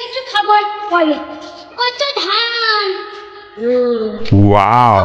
কিছু খাবার পরে কত ধান Wow.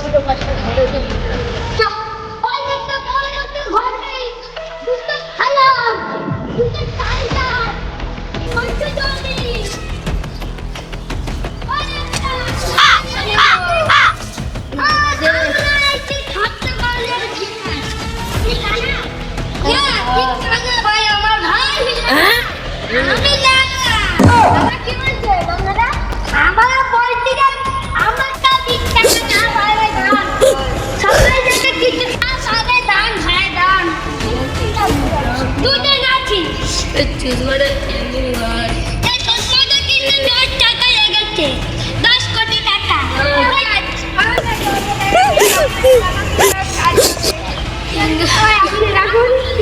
ছোট বাচ্চা ঘরে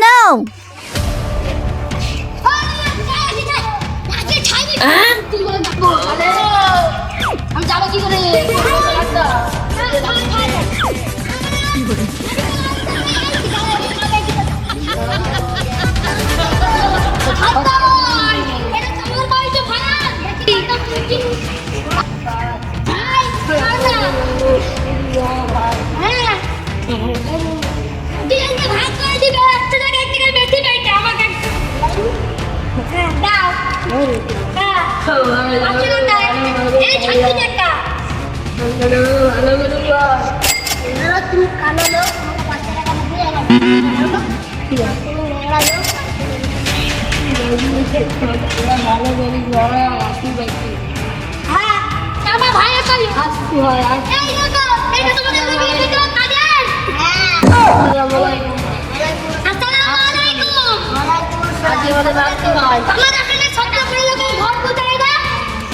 no! 아! তুমি কালো লোক আমাকে পাঁচশো টাকা দিয়ে গেল তুমি নোংরা লোক হ্যাঁ আমার ভাই আছে এই দেখো এটা তোমাদের বিয়ে দিতে কাদের হ্যাঁ আসসালামু আলাইকুম। ছোট্ট করে লোক ঘর কোথায় গা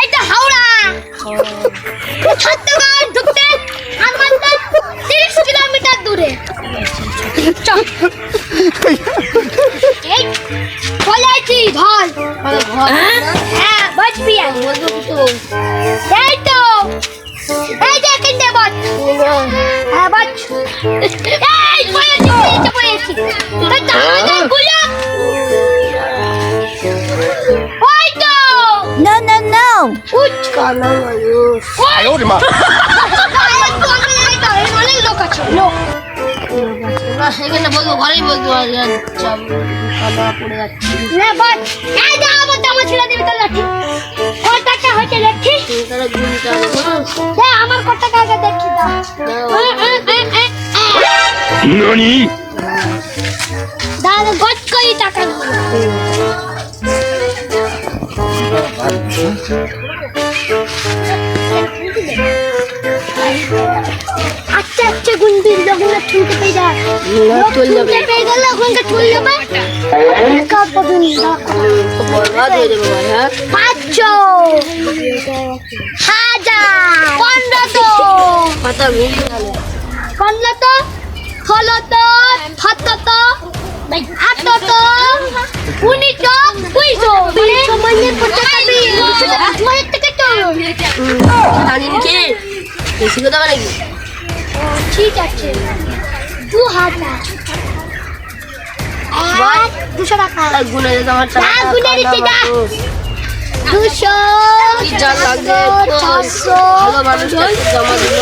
এইটা Howrah. I owed him up. অনেক লোক আছে লোক সেখানে বলব ঘরেই বলব আর পড়ে যাচ্ছে না বাট এই যা আমার দাম ছেড়ে দিবি তো লাঠি কত টাকা হয়েছে দেখি তারা গুলিটা হ্যাঁ আমার কত টাকা আগে দেখি দাও Nani? দাদা গট কই টাকা গুনবি যখন ছুটে পেয়ে যাবে। ছুটে পেয়ে গেলে ওখানটা চলে যাবে হয়ে হ্যাঁ পাঁচশো হাজার পনেরোশো পনেরোশো ষোলোশো সতেরোশো আঠারোশো উনিশশো কুড়িশো মানে কত পাবি আজমানের থেকে তো জানি কি বেশি কথা নাকি ঠিক আছে। দু হাজার দুশো টাকা। গুনে দিচ্ছি, না। দুশো ছশো ভালো জমা দিল।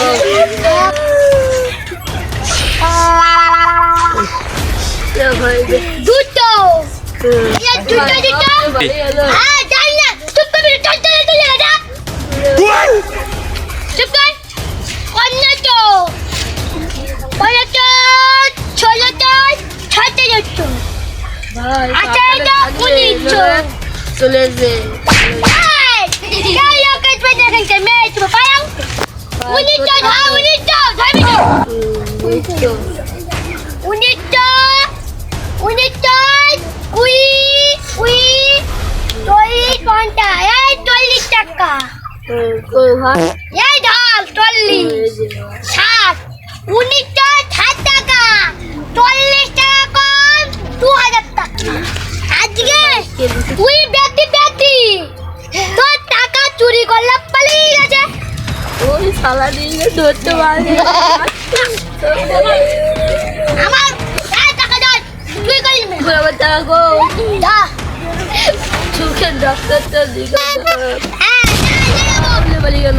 দুটো। দুটো দুটো। হ্যাঁ জানি না। চুপ করবি চল চল চল চল চুপ কর। পনেরোশো পনেরোশো চলে এসে এই, এই লোকের পেটে এখানকার মেয়ে তুমি পারাও উনিশশো ধর উনিশশো ধরবি তো উনিশশো উনিশশো কুড়ি কুড়ি চল্লিশ ওই সালা দিয়ে ধরতে পারে আমার টাকা দর তুই করলি না। টাকা গো যা চোখের ডাক্তারটা দিকে হ্যাঁ। পালিয়ে গেল